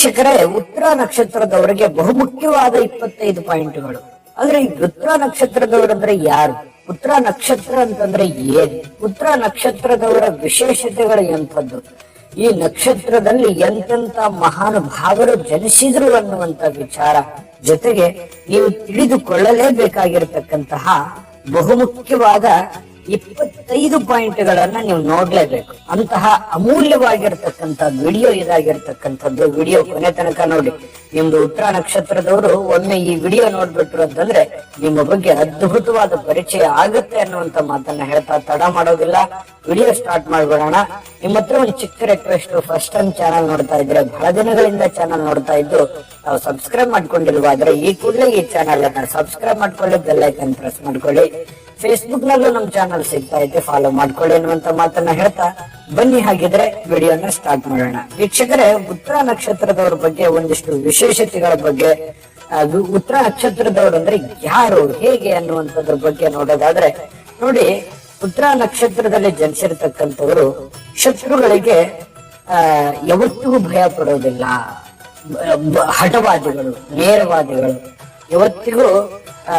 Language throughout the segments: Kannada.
ವೀಕ್ಷಕರೇ, ಉತ್ತರ ನಕ್ಷತ್ರದವರಿಗೆ ಬಹುಮುಖ್ಯವಾದ ಇಪ್ಪತ್ತೈದು ಪಾಯಿಂಟ್ಗಳು. ಅಂದ್ರೆ ಉತ್ತರ ನಕ್ಷತ್ರದವರಂದ್ರೆ ಯಾರು? ಉತ್ತರ ನಕ್ಷತ್ರ ಅಂತಂದ್ರೆ ಏನು? ಉತ್ತರ ನಕ್ಷತ್ರದವರ ವಿಶೇಷತೆಗಳು ಎಂಥದ್ದು? ಈ ನಕ್ಷತ್ರದಲ್ಲಿ ಎಂತೆಂತ ಮಹಾನುಭಾವರು ಜನಿಸಿದ್ರು ಅನ್ನುವಂತ ವಿಚಾರ. ಜೊತೆಗೆ ನೀವು ತಿಳಿದುಕೊಳ್ಳಲೇಬೇಕಾಗಿರತಕ್ಕಂತಹ ಬಹುಮುಖ್ಯವಾದ ಇಪ್ಪತ್ತೈದು ಪಾಯಿಂಟ್ಗಳನ್ನ ನೀವು ನೋಡ್ಲೇಬೇಕು. ಅಂತಹ ಅಮೂಲ್ಯವಾಗಿರ್ತಕ್ಕಂಥ ವಿಡಿಯೋ ಇದಾಗಿರ್ತಕ್ಕಂಥದ್ದು ವಿಡಿಯೋ ಕೊನೆ ತನಕ ನೋಡಿ. ನಿಮ್ದು ಉತ್ತರ ನಕ್ಷತ್ರದವರು ಒಮ್ಮೆ ಈ ವಿಡಿಯೋ ನೋಡ್ಬಿಟ್ರು ಅಂತಂದ್ರೆ ನಿಮ್ಮ ಬಗ್ಗೆ ಅದ್ಭುತವಾದ ಪರಿಚಯ ಆಗುತ್ತೆ ಅನ್ನುವಂತ ಮಾತನ್ನ ಹೇಳ್ತಾ ತಡ ಮಾಡೋದಿಲ್ಲ. ವಿಡಿಯೋ ಸ್ಟಾರ್ಟ್ ಮಾಡ್ಬಿಡೋಣ. ನಿಮ್ಮ ಹತ್ರ ಒಂದು ಚಿಕ್ಕ ರಿಕ್ವೆಸ್ಟ್, ಫಸ್ಟ್ ಟೈಮ್ ಚಾನಲ್ ನೋಡ್ತಾ ಇದ್ರೆ ಬಹಳ ದಿನಗಳಿಂದ ಚಾನಲ್ ನೋಡ್ತಾ ಇದ್ದು ನಾವು ಸಬ್ಸ್ಕ್ರೈಬ್ ಮಾಡ್ಕೊಂಡಿಲ್ವಾದ್ರೆ ಈ ಕೂಡಲೇ ಈ ಚಾನಲ್ ಅನ್ನ ಸಬ್ಸ್ಕ್ರೈಬ್ ಮಾಡ್ಕೊಳ್ಳಿ ಬೆಲ್ಲೈಕನ್ ಪ್ರೆಸ್ ಮಾಡ್ಕೊಳ್ಳಿ. ಫೇಸ್ಬುಕ್ ನಲ್ಲೂ ನಮ್ ಚಾನಲ್ ಸಿಗ್ತಾ ಇದೆ. ಫಾಲೋ ಮಾಡ್ಕೊಳ್ಳಿ ಅನ್ನುವಂತ ಮಾತನ್ನ ಹೇಳ್ತಾ ಬನ್ನಿ. ಹಾಗಿದ್ರೆ ವಿಡಿಯೋನ ಸ್ಟಾರ್ಟ್ ಮಾಡೋಣ. ವೀಕ್ಷಕರೇ ಉತ್ತರ ನಕ್ಷತ್ರದವ್ರ ಬಗ್ಗೆ ಒಂದಿಷ್ಟು ವಿಶೇಷತೆಗಳ ಬಗ್ಗೆ ಅದು ಉತ್ತರ ನಕ್ಷತ್ರದವರು ಅಂದ್ರೆ ಯಾರು ಹೇಗೆ ಅನ್ನುವಂಥದ್ರ ಬಗ್ಗೆ ನೋಡೋದಾದ್ರೆ ನೋಡಿ ಉತ್ತರ ನಕ್ಷತ್ರದಲ್ಲಿ ಜನಿಸಿರ್ತಕ್ಕಂಥವರು ಶತ್ರುಗಳಿಗೆ ಆ ಯಾವತ್ತಿಗೂ ಭಯ ಪಡೋದಿಲ್ಲ. ಹಠವಾದಿಗಳು ನೇರವಾದಿಗಳು. ಯಾವತ್ತಿಗೂ ಆ,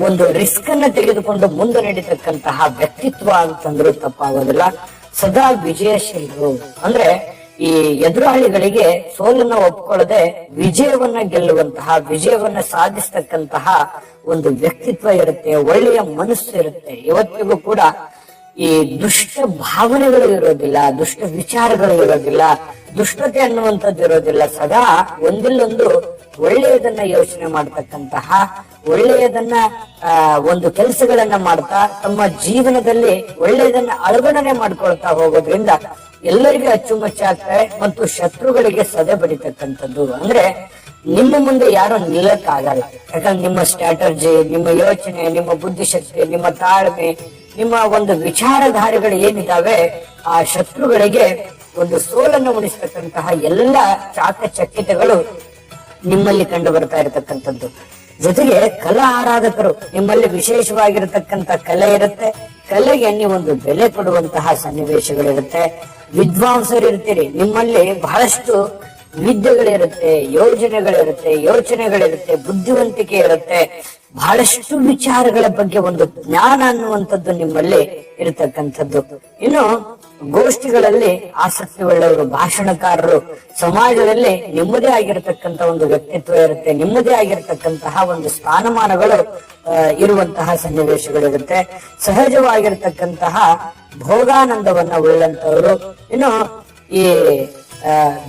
ಒಂದು ರಿಸ್ಕ್ ಅನ್ನ ತೆಗೆದುಕೊಂಡು ಮುಂದೆ ನಡೀತಕ್ಕಂತಹ ವ್ಯಕ್ತಿತ್ವ ಅಂತಂದ್ರೂ ತಪ್ಪಾಗೋದಿಲ್ಲ. ಸದಾ ವಿಜಯಶೀಲರು. ಅಂದ್ರೆ ಈ ಎದುರಾಳಿಗಳಿಗೆ ಸೋಲನ್ನ ಒಪ್ಕೊಳ್ಳದೆ ವಿಜಯವನ್ನ ಗೆಲ್ಲುವಂತಹ, ವಿಜಯವನ್ನ ಸಾಧಿಸ್ತಕ್ಕಂತಹ ಒಂದು ವ್ಯಕ್ತಿತ್ವ ಇರುತ್ತೆ, ಒಳ್ಳೆಯ ಮನಸ್ಸು ಇರುತ್ತೆ. ಇವತ್ತಿಗೂ ಕೂಡ ಈ ದುಷ್ಟ ಭಾವನೆಗಳು ಇರೋದಿಲ್ಲ, ದುಷ್ಟ ವಿಚಾರಗಳು ಇರೋದಿಲ್ಲ. ದುಷ್ಟತೆ ಅನ್ನುವಂಥದ್ದು ಇರೋದಿಲ್ಲ. ಸದಾ ಒಂದಿಲ್ಲೊಂದು ಒಳ್ಳೆಯದನ್ನ ಯೋಚನೆ ಮಾಡ್ತಕ್ಕಂತಹ, ಒಳ್ಳೆಯದನ್ನ ಒಂದು ಕೆಲಸಗಳನ್ನ ಮಾಡ್ತಾ, ತಮ್ಮ ಜೀವನದಲ್ಲಿ ಒಳ್ಳೆಯದನ್ನ ಅಳಗಣನೆ ಮಾಡ್ಕೊಳ್ತಾ ಹೋಗೋದ್ರಿಂದ ಎಲ್ಲರಿಗೂ ಅಚ್ಚುಮಚ್ಚಾಗ್ತಾರೆ ಮತ್ತು ಶತ್ರುಗಳಿಗೆ ಸದೆ ಬಡಿತಕ್ಕಂಥದ್ದು. ಅಂದ್ರೆ ನಿಮ್ಮ ಮುಂದೆ ಯಾರು ನಿಲ್ಲಕ್ಕಾಗಲ್ಲ. ಯಾಕಂದ್ರೆ ನಿಮ್ಮ ಸ್ಟ್ರಾಟರ್ಜಿ ನಿಮ್ಮ ಯೋಚನೆ, ನಿಮ್ಮ ಬುದ್ಧಿಶಕ್ತಿ, ನಿಮ್ಮ ತಾಳ್ಮೆ, ನಿಮ್ಮ ಒಂದು ವಿಚಾರಧಾರೆಗಳು ಏನಿದಾವೆ, ಆ ಶತ್ರುಗಳಿಗೆ ಒಂದು ಸೋಲನ್ನು ಉಣಿಸ್ತಕ್ಕಂತಹ ಎಲ್ಲ ಚಾಕಚಕ್ಯತೆಗಳು ನಿಮ್ಮಲ್ಲಿ ಕಂಡು ಬರ್ತಾ ಇರತಕ್ಕಂಥದ್ದು. ಜೊತೆಗೆ ಕಲಾ ಆರಾಧಕರು ನಿಮ್ಮಲ್ಲಿ ವಿಶೇಷವಾಗಿರತಕ್ಕಂತ ಕಲೆ ಇರುತ್ತೆ. ಕಲೆಗೆ ನೀವೊಂದು ಬೆಲೆ ಕೊಡುವಂತಹ ಸನ್ನಿವೇಶಗಳಿರುತ್ತೆ. ವಿದ್ವಾಂಸರು ಇರ್ತೀರಿ ನಿಮ್ಮಲ್ಲಿ ಬಹಳಷ್ಟು ವಿದ್ಯೆಗಳಿರುತ್ತೆ, ಯೋಜನೆಗಳಿರುತ್ತೆ, ಯೋಚನೆಗಳಿರುತ್ತೆ, ಬುದ್ಧಿವಂತಿಕೆ ಇರುತ್ತೆ. ಬಹಳಷ್ಟು ವಿಚಾರಗಳ ಬಗ್ಗೆ ಒಂದು ಜ್ಞಾನ ಅನ್ನುವಂಥದ್ದು ನಿಮ್ಮಲ್ಲಿ ಇರತಕ್ಕಂಥದ್ದು. ಇನ್ನು ಗೋಷ್ಠಿಗಳಲ್ಲಿ ಆಸಕ್ತಿ ಒಳ್ಳೆಯವರು ಭಾಷಣಕಾರರು, ಸಮಾಜದಲ್ಲಿ ನಿಮ್ಮದೇ ಆಗಿರತಕ್ಕಂತ ಒಂದು ವ್ಯಕ್ತಿತ್ವ ಇರುತ್ತೆ. ನಿಮ್ಮದೇ ಆಗಿರತಕ್ಕಂತಹ ಒಂದು ಸ್ಥಾನಮಾನಗಳು ಇರುವಂತಹ ಸನ್ನಿವೇಶಗಳಿರುತ್ತೆ ಸಹಜವಾಗಿರ್ತಕ್ಕಂತಹ ಭೋಗಾನಂದವನ್ನ ಉಳ್ಳಂತವರು ಇನ್ನು ಈ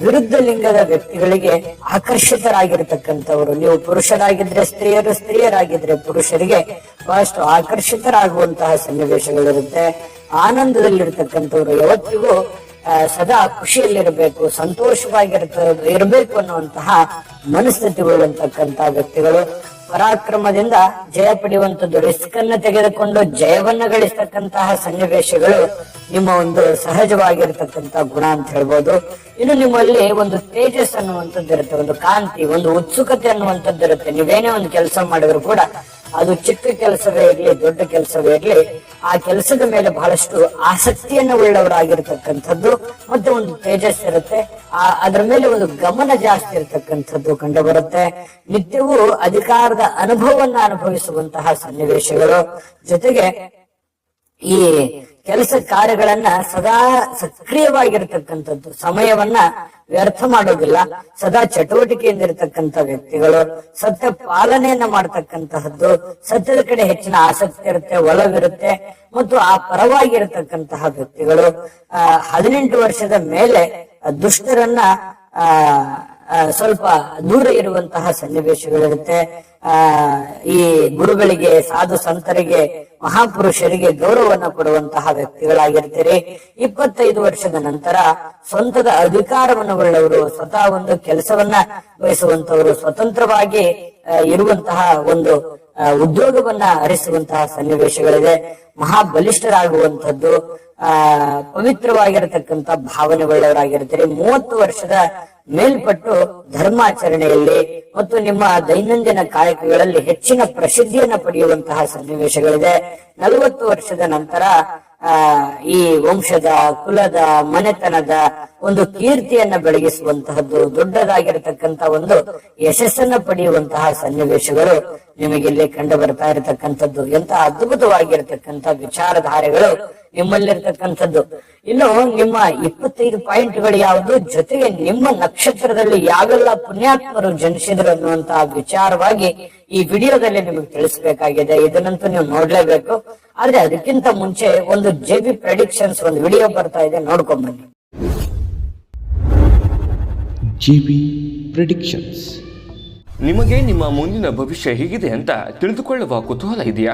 ವಿರುದ್ಧ ಲಿಂಗದ ವ್ಯಕ್ತಿಗಳಿಗೆ ಆಕರ್ಷಿತರಾಗಿರ್ತಕ್ಕಂಥವ್ರು. ನೀವು ಪುರುಷರಾಗಿದ್ರೆ ಸ್ತ್ರೀಯರು, ಸ್ತ್ರೀಯರಾಗಿದ್ರೆ ಪುರುಷರಿಗೆ ಬಹಳಷ್ಟು ಆಕರ್ಷಿತರಾಗುವಂತಹ ಸನ್ನಿವೇಶಗಳಿರುತ್ತೆ ಆನಂದದಲ್ಲಿರ್ತಕ್ಕಂಥವ್ರು ಯಾವತ್ತಿಗೂ ಸದಾ ಖುಷಿಯಲ್ಲಿರಬೇಕು, ಸಂತೋಷವಾಗಿರ್ತ, ಇರಬೇಕು ಅನ್ನುವಂತಹ ಮನಸ್ಥಿತಿ ಉಳ್ಳಂತಕ್ಕಂತ ವ್ಯಕ್ತಿಗಳು. ಪರಾಕ್ರಮದಿಂದ ಜಯ ಪಡೆಯುವಂತದ್ದು ರಿಸ್ಕ್ ಅನ್ನ ತೆಗೆದುಕೊಂಡು ಜಯವನ್ನ ಗಳಿಸ್ತಕ್ಕಂತಹ ಸನ್ನಿವೇಶಗಳು ನಿಮ್ಮ ಒಂದು ಸಹಜವಾಗಿರ್ತಕ್ಕಂತಹ ಗುಣ ಅಂತ ಹೇಳ್ಬೋದು. ಇನ್ನು ನಿಮ್ಮಲ್ಲಿ ಒಂದು ತೇಜಸ್ ಅನ್ನುವಂಥದ್ದು ಇರುತ್ತೆ ಒಂದು ಕಾಂತಿ, ಒಂದು ಉತ್ಸುಕತೆ ಅನ್ನುವಂಥದ್ದು ಇರುತ್ತೆ ನೀವೇನೇ ಒಂದು ಕೆಲಸ ಮಾಡಿದ್ರು ಕೂಡ ಅದು ಚಿಕ್ಕ ಕೆಲಸವೇ ಇರಲಿ, ದೊಡ್ಡ ಕೆಲಸವೇ ಇರಲಿ, ಆ ಕೆಲಸದ ಮೇಲೆ ಬಹಳಷ್ಟು ಆಸಕ್ತಿಯನ್ನ ಉಳ್ಳವರಾಗಿರ್ತಕ್ಕಂಥದ್ದು ಮತ್ತೆ ಒಂದು ತೇಜಸ್ ಇರುತ್ತೆ. ಆ, ಅದರ ಮೇಲೆ ಒಂದು ಗಮನ ಜಾಸ್ತಿ ಇರತಕ್ಕಂಥದ್ದು ಕಂಡು ಬರುತ್ತೆ. ನಿತ್ಯವೂ ಅಧಿಕಾರದ ಅನುಭವವನ್ನ ಅನುಭವಿಸುವಂತಹ ಸನ್ನಿವೇಶಗಳು. ಜೊತೆಗೆ ಈ ಕೆಲಸ ಕಾರ್ಯಗಳನ್ನ ಸದಾ ಸಕ್ರಿಯವಾಗಿರ್ತಕ್ಕಂಥದ್ದು. ಸಮಯವನ್ನ ವ್ಯರ್ಥ ಮಾಡೋದಿಲ್ಲ. ಸದಾ ಚಟುವಟಿಕೆಯಿಂದ ಇರತಕ್ಕಂಥ ವ್ಯಕ್ತಿಗಳು, ಸತ್ಯ ಪಾಲನೆಯನ್ನ ಮಾಡ್ತಕ್ಕಂತಹದ್ದು, ಸತ್ಯದ ಕಡೆ ಹೆಚ್ಚಿನ ಆಸಕ್ತಿ ಇರುತ್ತೆ, ಒಲವಿರುತ್ತೆ, ಮತ್ತು ಆ ಪರವಾಗಿ ಇರತಕ್ಕಂತಹ ವ್ಯಕ್ತಿಗಳು ಹದಿನೆಂಟು ವರ್ಷದ ಮೇಲೆ ದುಷ್ಟರನ್ನ ಸ್ವಲ್ಪ ದೂರ ಇರುವಂತಹ ಸನ್ನಿವೇಶಗಳಿರುತ್ತೆ. ಆ, ಈ ಗುರುಗಳಿಗೆ, ಸಾಧು ಸಂತರಿಗೆ, ಮಹಾಪುರುಷರಿಗೆ ಗೌರವವನ್ನು ಕೊಡುವಂತಹ ವ್ಯಕ್ತಿಗಳಾಗಿರ್ತೀರಿ. ಇಪ್ಪತ್ತೈದು ವರ್ಷದ ನಂತರ ಸ್ವಂತದ ಅಧಿಕಾರವನ್ನು ಉಳ್ಳವರು ಸ್ವತಃ ಒಂದು ಕೆಲಸವನ್ನ ವಹಿಸುವಂತವರು ಸ್ವತಂತ್ರವಾಗಿ ಇರುವಂತಹ ಒಂದು ಉದ್ಯೋಗವನ್ನ ಹರಿಸುವಂತಹ ಸನ್ನಿವೇಶಗಳಿದೆ. ಮಹಾಬಲಿಷ್ಠರಾಗುವಂತದ್ದು ಆ ಪವಿತ್ರವಾಗಿರತಕ್ಕಂತ ಭಾವನೆಯುಳ್ಳವರಾಗಿರ್ತೀರಿ ಮೂವತ್ತು ವರ್ಷದ ಮೇಲ್ಪಟ್ಟು ಧರ್ಮಾಚರಣೆಯಲ್ಲಿ ಮತ್ತು ನಿಮ್ಮ ದೈನಂದಿನ ಕಾಯಕಗಳಲ್ಲಿ ಹೆಚ್ಚಿನ ಪ್ರಸಿದ್ಧಿಯನ್ನ ಪಡೆಯುವಂತಹ ಸನ್ನಿವೇಶಗಳಿದೆ ನಲವತ್ತು ವರ್ಷದ ನಂತರ ಈ ವಂಶದ, ಕುಲದ, ಮನೆತನದ ಒಂದು ಕೀರ್ತಿಯನ್ನ ಬೆಳಗಿಸುವಂತಹದ್ದು ದೊಡ್ಡದಾಗಿರತಕ್ಕಂತ ಒಂದು ಯಶಸ್ಸನ್ನ ಪಡೆಯುವಂತಹ ಸನ್ನಿವೇಶಗಳು ನಿಮಗೆ ಇಲ್ಲಿ ಕಂಡು ಬರ್ತಾ ಇರತಕ್ಕಂಥದ್ದು. ಎಂತ ಅದ್ಭುತವಾಗಿರತಕ್ಕಂತ ವಿಚಾರಧಾರೆಗಳು ನಿಮ್ಮಲ್ಲಿರ್ತಕ್ಕಂಥದ್ದು. ಇನ್ನು ನಿಮ್ಮ ಇಪ್ಪತ್ತೈದು ಪಾಯಿಂಟ್ಗಳು ಯಾವುದು? ಜೊತೆಗೆ ನಿಮ್ಮ ನಕ್ಷತ್ರದಲ್ಲಿ ಯಾವೆಲ್ಲ ಪುಣ್ಯಾತ್ಮರು ಜನಿಸಿದ್ರು ಅನ್ನುವಂತಹ ವಿಚಾರವಾಗಿ ಈ ವಿಡಿಯೋದಲ್ಲಿ ನಿಮಗೆ ತಿಳಿಸಬೇಕಾಗಿದೆ. ಇದನ್ನಂತೂ ನೀವು ನೋಡ್ಲೇಬೇಕು. ಆದ್ರೆ ಅದಕ್ಕಿಂತ ಮುಂಚೆ ಒಂದು ಜೆ ಬಿ ಪ್ರೆಡಿಕ್ಷನ್ಸ್ ಒಂದು ವಿಡಿಯೋ ಬರ್ತಾ ಇದೆ ನೋಡ್ಕೊಂಡ್ ಬನ್ನಿ. GB Predictions. ನಿಮಗೆ ನಿಮ್ಮ ಮುಂದಿನ ಭವಿಷ್ಯ ಹೇಗಿದೆ ಅಂತ ತಿಳಿದುಕೊಳ್ಳುವ ಕುತೂಹಲ ಇದೆಯಾ?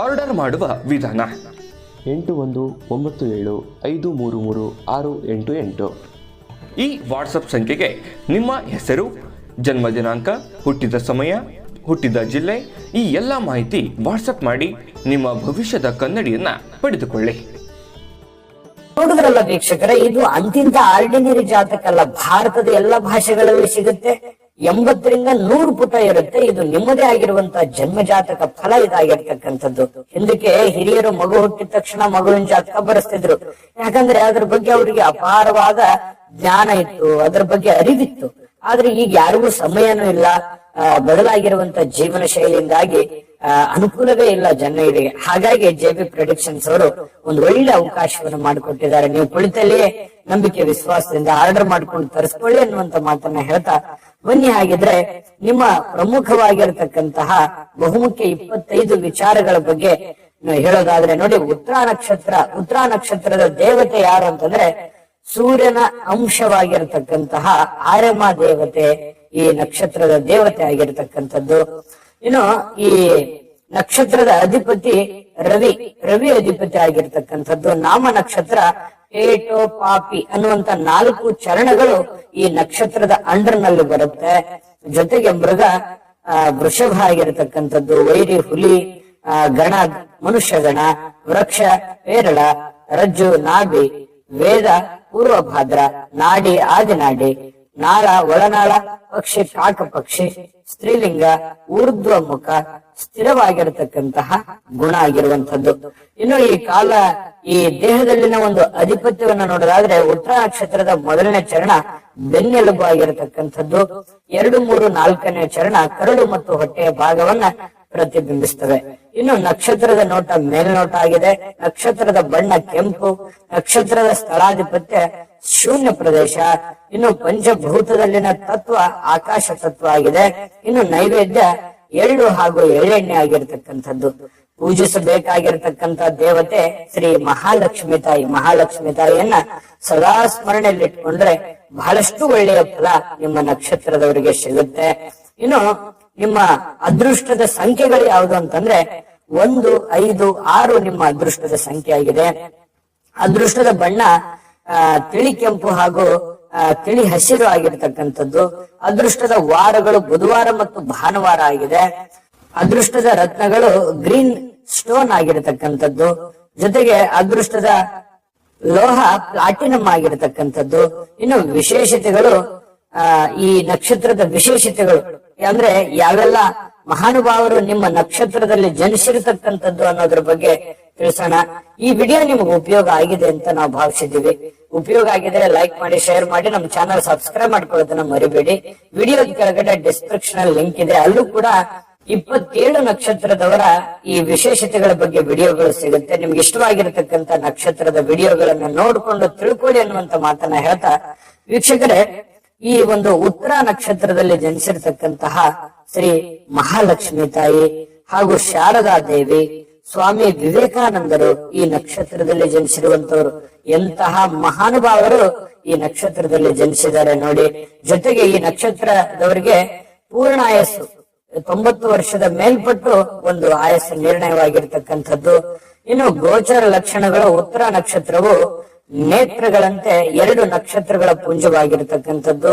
ಆರ್ಡರ್ ಮಾಡುವ ವಿಧಾನ. ಎಂಟು ಒಂದು ಒಂಬತ್ತು ಏಳು ಐದು ಮೂರು ಮೂರು ಆರು ಎಂಟು ಎಂಟು. ಈ ವಾಟ್ಸಪ್ ಸಂಖ್ಯೆಗೆ ನಿಮ್ಮ ಹೆಸರು ಜನ್ಮ ದಿನಾಂಕ ಹುಟ್ಟಿದ ಸಮಯ ಹುಟ್ಟಿದ ಜಿಲ್ಲೆ ಈ ಎಲ್ಲ ಮಾಹಿತಿ ವಾಟ್ಸಪ್ ಮಾಡಿ ನಿಮ್ಮ ಭವಿಷ್ಯದ ಕನ್ನಡಿಯನ್ನ ಪಡೆದುಕೊಳ್ಳಿ. ನೋಡಿದ್ರಲ್ಲ ವೀಕ್ಷಕರ ಇದು ಅಂತಿಂತ ಆರ್ಡಿನರಿ ಜಾತಕ ಅಲ್ಲ ಭಾರತದ ಎಲ್ಲ ಭಾಷೆಗಳಲ್ಲಿ ಸಿಗುತ್ತೆ. ಎಂಬತ್ತರಿಂದ ನೂರು ಪುಟ ಇರುತ್ತೆ. ಇದು ನಿಮ್ಮದೇ ಆಗಿರುವಂತಹ ಜನ್ಮ ಜಾತಕ ಫಲ ಇದಾಗಿರ್ತಕ್ಕಂಥದ್ದು. ಹಿಂದಕ್ಕೆ ಹಿರಿಯರು ಮಗು ಹುಟ್ಟಿದ ತಕ್ಷಣ ಮಗುವಿನ ಜಾತಕ ಬರೆಸ್ತಿದ್ರು. ಯಾಕಂದ್ರೆ ಅದ್ರ ಬಗ್ಗೆ ಅವರಿಗೆ ಅಪಾರವಾದ ಜ್ಞಾನ ಇತ್ತು, ಅದ್ರ ಬಗ್ಗೆ ಅರಿವಿತ್ತು. ಆದ್ರೆ ಈಗ ಯಾರಿಗೂ ಸಮಯನೂ ಇಲ್ಲ. ಬದಲಾಗಿರುವಂತ ಜೀವನ ಶೈಲಿಯಿಂದಾಗಿ ಅನುಕೂಲವೇ ಇಲ್ಲ ಜನರಿಗೆ ಹಾಗಾಗಿ ಜೆ ಬಿ ಪ್ರೊಡಿಕ್ಷನ್ಸ್ ಅವರು ಒಂದು ಒಳ್ಳೆ ಅವಕಾಶವನ್ನು ಮಾಡಿಕೊಟ್ಟಿದ್ದಾರೆ. ನೀವು ಕುಳಿತಲ್ಲಿಯೇ ನಂಬಿಕೆ, ವಿಶ್ವಾಸದಿಂದ ಆರ್ಡರ್ ಮಾಡ್ಕೊಂಡು ತರಿಸ್ಕೊಳ್ಳಿ ಅನ್ನುವಂತ ಮಾತನ್ನ ಹೇಳ್ತಾ ಬನ್ನಿ ಆಗಿದ್ರೆ ನಿಮ್ಮ ಪ್ರಮುಖವಾಗಿರತಕ್ಕಂತಹ ಬಹುಮುಖ್ಯ ಇಪ್ಪತ್ತೈದು ವಿಚಾರಗಳ ಬಗ್ಗೆ ಹೇಳೋದಾದ್ರೆ ನೋಡಿ ಉತ್ತರ ನಕ್ಷತ್ರ ಉತ್ತರ ನಕ್ಷತ್ರದ ದೇವತೆ ಯಾರು ಅಂತಂದ್ರೆ ಸೂರ್ಯನ ಅಂಶವಾಗಿರತಕ್ಕಂತಹ ಆರ್ಯಮ ದೇವತೆ ಈ ನಕ್ಷತ್ರದ ದೇವತೆ ಆಗಿರತಕ್ಕಂಥದ್ದು. ಇನ್ನು ಈ ನಕ್ಷತ್ರದ ಅಧಿಪತಿ ರವಿ ರವಿ ಅಧಿಪತಿ ಆಗಿರ್ತಕ್ಕಂಥದ್ದು. ನಾಮ ನಕ್ಷತ್ರ ಏಟೋ ಪಾಪಿ ಅನ್ನುವಂತ ನಾಲ್ಕು ಚರಣಗಳು ಈ ನಕ್ಷತ್ರದ ಅಂಡರ್ನಲ್ಲಿ ಬರುತ್ತೆ. ಜೊತೆಗೆ ಮೃಗ ವೃಷಭ ಆಗಿರತಕ್ಕಂಥದ್ದು, ವೈರಿ, ಹುಲಿ ಗಣ, ಮನುಷ್ಯ ಗಣ, ವೃಕ್ಷ ಪೇರಳ ರಜ್ಜು, ನಾಭಿ, ವೇದ, ಪೂರ್ವಭಾದ್ರ, ನಾಡಿ, ಆದಿನಾಡಿ ನಾಳ ಒಳನಾಳ, ಪಕ್ಷಿ, ಕಾಕ ಪಕ್ಷಿ, ಸ್ತ್ರೀಲಿಂಗ, ಊರ್ಧ್ವ ಮುಖ, ಸ್ಥಿರವಾಗಿರತಕ್ಕಂತಹ ಗುಣ ಆಗಿರುವಂತದ್ದು ಇನ್ನು ಈ ಕಾಲ, ಈ ದೇಹದಲ್ಲಿನ ಒಂದು ಅಧಿಪತ್ಯವನ್ನು ನೋಡೋದಾದ್ರೆ ಉತ್ತರ ನಕ್ಷತ್ರದ ಮೊದಲನೇ ಚರಣ ಬೆನ್ನೆಲುಬು ಆಗಿರತಕ್ಕಂಥದ್ದು. ಎರಡು, ಮೂರು, ನಾಲ್ಕನೇ ಚರಣ ಕರಡು ಮತ್ತು ಹೊಟ್ಟೆಯ ಭಾಗವನ್ನ ಪ್ರತಿಬಿಂಬಿಸ್ತವೆ. ಇನ್ನು ನಕ್ಷತ್ರದ ನೋಟ ಮೇಲ್ನೋಟ ಆಗಿದೆ. ನಕ್ಷತ್ರದ ಬಣ್ಣ ಕೆಂಪು. ನಕ್ಷತ್ರದ ಸ್ಥಳಾಧಿಪತ್ಯ ಶೂನ್ಯ ಪ್ರದೇಶ. ಇನ್ನು ಪಂಚಭೂತದಲ್ಲಿನ ತತ್ವ ಆಕಾಶ ತತ್ವ ಆಗಿದೆ. ಇನ್ನು ನೈವೇದ್ಯ ಎಳ್ಳು ಹಾಗೂ ಎಳ್ಳೆಣ್ಣೆ ಆಗಿರ್ತಕ್ಕಂಥದ್ದು. ಪೂಜಿಸಬೇಕಾಗಿರತಕ್ಕಂತ ದೇವತೆ ಶ್ರೀ ಮಹಾಲಕ್ಷ್ಮಿ ತಾಯಿ. ಮಹಾಲಕ್ಷ್ಮಿ ತಾಯಿಯನ್ನ ಸದಾ ಸ್ಮರಣೆಯಲ್ಲಿಟ್ಕೊಂಡ್ರೆ ಬಹಳಷ್ಟು ಒಳ್ಳೆಯ ಫಲ ನಿಮ್ಮ ನಕ್ಷತ್ರದವರಿಗೆ ಸಿಗುತ್ತೆ. ಇನ್ನು ನಿಮ್ಮ ಅದೃಷ್ಟದ ಸಂಖ್ಯೆಗಳು ಯಾವುದು ಅಂತಂದ್ರೆ ಒಂದು, ಐದು, ಆರು ನಿಮ್ಮ ಅದೃಷ್ಟದ ಸಂಖ್ಯೆ ಆಗಿದೆ ಅದೃಷ್ಟದ ಬಣ್ಣ ತಿಳಿ ಕೆಂಪು ಹಾಗೂ ತಿಳಿ ಹಸಿರು ಆಗಿರ್ತಕ್ಕಂಥದ್ದು. ಅದೃಷ್ಟದ ವಾರಗಳು ಬುಧವಾರ ಮತ್ತು ಭಾನುವಾರ ಆಗಿದೆ. ಅದೃಷ್ಟದ ರತ್ನಗಳು ಗ್ರೀನ್ ಸ್ಟೋನ್ ಆಗಿರತಕ್ಕಂಥದ್ದು. ಜೊತೆಗೆ ಅದೃಷ್ಟದ ಲೋಹ ಪ್ಲಾಟಿನಂ ಆಗಿರತಕ್ಕಂಥದ್ದು. ಇನ್ನು ವಿಶೇಷತೆಗಳು, ಆ, ಈ ನಕ್ಷತ್ರದ ವಿಶೇಷತೆಗಳು. ಅಂದ್ರೆ ಯಾವೆಲ್ಲ ಮಹಾನುಭಾವರು ನಿಮ್ಮ ನಕ್ಷತ್ರದಲ್ಲಿ ಜನಿಸಿರತಕ್ಕಂಥದ್ದು ಅನ್ನೋದ್ರ ಬಗ್ಗೆ ತಿಳಿಸೋಣ. ಈ ವಿಡಿಯೋ ನಿಮಗೆ ಉಪಯೋಗ ಆಗಿದೆ ಅಂತ ನಾವು ಭಾವಿಸಿದ್ದೀವಿ. ಉಪಯೋಗ ಆಗಿದ್ರೆ ಲೈಕ್ ಮಾಡಿ ಶೇರ್ ಮಾಡಿ, ನಮ್ಮ ಚಾನಲ್ ಸಬ್ಸ್ಕ್ರೈಬ್ ಮಾಡ್ಕೊಳ್ಳೋದನ್ನ ಮರಿಬೇಡಿ. ವಿಡಿಯೋದ ಕೆಳಗಡೆ ಡಿಸ್ಕ್ರಿಪ್ಷನ್ ಲಿಂಕ್ ಇದೆ. ಅಲ್ಲೂ ಕೂಡ ಇಪ್ಪತ್ತೇಳು ನಕ್ಷತ್ರದವರ ಈ ವಿಶೇಷತೆಗಳ ಬಗ್ಗೆ ವಿಡಿಯೋಗಳು ಸಿಗುತ್ತೆ. ನಿಮ್ಗೆ ಇಷ್ಟವಾಗಿರತಕ್ಕಂತ ನಕ್ಷತ್ರದ ವಿಡಿಯೋಗಳನ್ನ ನೋಡ್ಕೊಂಡು ತಿಳ್ಕೊಳ್ಳಿ ಅನ್ನುವಂತ ಮಾತನ್ನ ಹೇಳ್ತಾ, ವೀಕ್ಷಕರೇ, ಈ ಒಂದು ಉತ್ತರ ನಕ್ಷತ್ರದಲ್ಲಿ ಜನಿಸಿರ್ತಕ್ಕಂತಹ ಶ್ರೀ ಮಹಾಲಕ್ಷ್ಮಿ ತಾಯಿ ಹಾಗೂ ಶಾರದಾ ದೇವಿ ಸ್ವಾಮಿ ವಿವೇಕಾನಂದರು ಈ ನಕ್ಷತ್ರದಲ್ಲಿ ಜನಿಸಿರುವಂತವರು. ಎಂತಹ ಮಹಾನುಭಾವರು ಈ ನಕ್ಷತ್ರದಲ್ಲಿ ಜನಿಸಿದ್ದಾರೆ ನೋಡಿ. ಜೊತೆಗೆ ಈ ನಕ್ಷತ್ರದವರಿಗೆ ಪೂರ್ಣ ಆಯಸ್ಸು. ತೊಂಬತ್ತು ವರ್ಷದ ಮೇಲ್ಪಟ್ಟು ಒಂದು ಆಯಸ್ಸು ನಿರ್ಣಯವಾಗಿರ್ತಕ್ಕಂಥದ್ದು. ಇನ್ನು ಗೋಚರ ಲಕ್ಷಣಗಳ ಉತ್ತರ ನಕ್ಷತ್ರವು ನೇತ್ರಗಳಂತೆ ಎರಡು ನಕ್ಷತ್ರಗಳ ಪುಂಜವಾಗಿರ್ತಕ್ಕಂಥದ್ದು.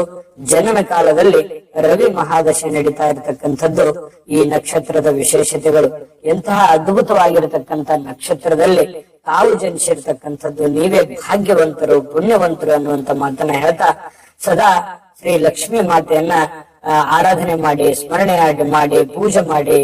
ಜನನ ಕಾಲದಲ್ಲಿ ರವಿ ಮಹಾದಶೆ ನಡೀತಾ ಇರತಕ್ಕಂಥದ್ದು ಈ ನಕ್ಷತ್ರದ ವಿಶೇಷತೆಗಳು. ಎಂತಹ ಅದ್ಭುತವಾಗಿರತಕ್ಕಂಥ ನಕ್ಷತ್ರದಲ್ಲಿ ತಾವು ಜನಿಸಿರ್ತಕ್ಕಂಥದ್ದು ನೀವೇ ಭಾಗ್ಯವಂತರು, ಪುಣ್ಯವಂತರು ಅನ್ನುವಂತ ಮಾತನ್ನ ಹೇಳ್ತಾ ಸದಾ ಶ್ರೀ ಲಕ್ಷ್ಮೀ ಮಾತೆಯನ್ನ ಆರಾಧನೆ ಮಾಡಿ ಸ್ಮರಣೆ ಮಾಡಿ, ಪೂಜೆ ಮಾಡಿ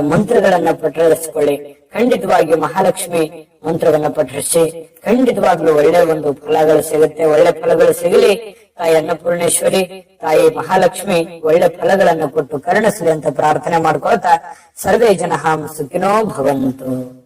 ಮಂತ್ರಗಳನ್ನ ಪಠಿಸ್ಕೊಳ್ಳಿ. ಖಂಡಿತವಾಗಿ ಮಹಾಲಕ್ಷ್ಮಿ ಮಂತ್ರವನ್ನ ಪಠರಿಸಿ ಖಂಡಿತವಾಗ್ಲೂ ಒಳ್ಳೆ ಒಂದು ಫಲಗಳು ಸಿಗುತ್ತೆ. ಒಳ್ಳೆ ಫಲಗಳು ಸಿಗಲಿ. ತಾಯಿ ಅನ್ನಪೂರ್ಣೇಶ್ವರಿ, ತಾಯಿ ಮಹಾಲಕ್ಷ್ಮಿ, ಒಳ್ಳೆ ಫಲಗಳನ್ನ ಕೊಟ್ಟು ಕರುಣಿಸಲಿ ಅಂತ ಪ್ರಾರ್ಥನೆ ಮಾಡ್ಕೊಳ್ತಾ ಸರ್ವೇ ಜನ ಸುಖಿನೋ ಭವಂತು.